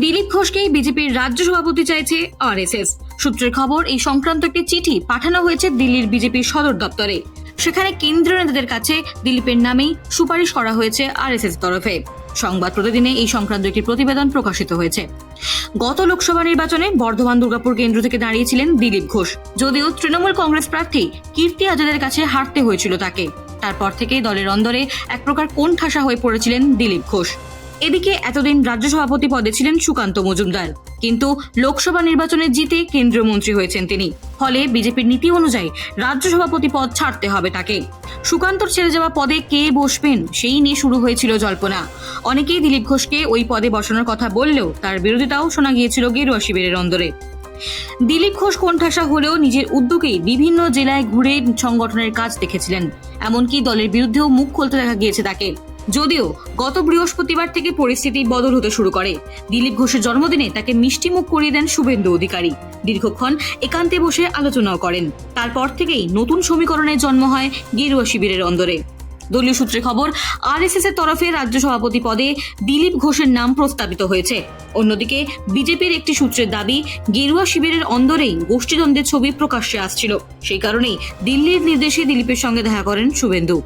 দিলীপ ঘোষকেই বিজেপির রাজ্য সভাপতি চাইছে আরএসএস। সূত্রের খবর, এই সংক্রান্ত একটি চিঠি পাঠানো হয়েছে দিল্লির বিজেপির সদর দপ্তরে। সেখানে কেন্দ্রীয় নেতাদের কাছে দিলীপের নামেই সুপারিশ করা হয়েছে আরএসএস তরফে। সংবাদ প্রতিদিনে এই সংক্রান্ত একটি প্রতিবেদন প্রকাশিত হয়েছে। গত লোকসভা নির্বাচনে বর্ধমান দুর্গাপুর কেন্দ্র থেকে দাঁড়িয়েছিলেন দিলীপ ঘোষ। যদিও তৃণমূল কংগ্রেস প্রার্থী কীর্তি আজাদের কাছে হারতে হয়েছিল তাকে। তারপর থেকে দলের অন্দরে এক প্রকার কোণ ঠাসা হয়ে পড়েছিলেন দিলীপ ঘোষ। এদিকে এতদিন রাজ্য সভাপতি পদে ছিলেন সুকান্ত মজুমদার। কিন্তু লোকসভা নির্বাচনে জিতে কেন্দ্রীয় মন্ত্রী হয়েছেন তিনি। ফলে বিজেপির নীতি অনুযায়ী রাজ্য সভাপতি পদ ছাড়তে হবে তাকে। সুকান্তর ছেড়ে যাওয়া পদে কে বসবেন, সেই নিয়ে শুরু হয়েছিল জল্পনা। অনেকেই দিলীপ ঘোষকে ওই পদে বসানোর কথা বললেও তার বিরোধিতাও শোনা গিয়েছিল গেরুয়া শিবিরের অন্দরে। দিলীপ ঘোষ কোণঠাসা হলেও নিজের উদ্যোগেই বিভিন্ন জেলায় ঘুরে সংগঠনের কাজ দেখেছিলেন। এমনকি দলের বিরুদ্ধেও মুখ খুলতে দেখা গিয়েছে তাকে। যদিও গত বৃহস্পতিবার থেকে পরিস্থিতি বদল হতে শুরু করে। দিলীপ ঘোষের জন্মদিনে তাকে মিষ্টি মুখ করিয়ে দেন শুভেন্দু অধিকারী। দীর্ঘক্ষণ একান্তে বসে আলোচনাও করেন। তারপর থেকেই নতুন সমীকরণের জন্ম হয় গেরুয়া শিবিরের অন্দরে। দলীয় সূত্রে খবর, আরএসএস এর তরফে রাজ্য সভাপতি পদে দিলীপ ঘোষের নাম প্রস্তাবিত হয়েছে। অন্যদিকে, বিজেপির একটি সূত্রের দাবি, গেরুয়া শিবিরের অন্দরেই গোষ্ঠীদ্বন্দ্বের ছবি প্রকাশ্যে আসছিল। সেই কারণেই দিল্লির নির্দেশে দিলীপের সঙ্গে দেখা করেন শুভেন্দু।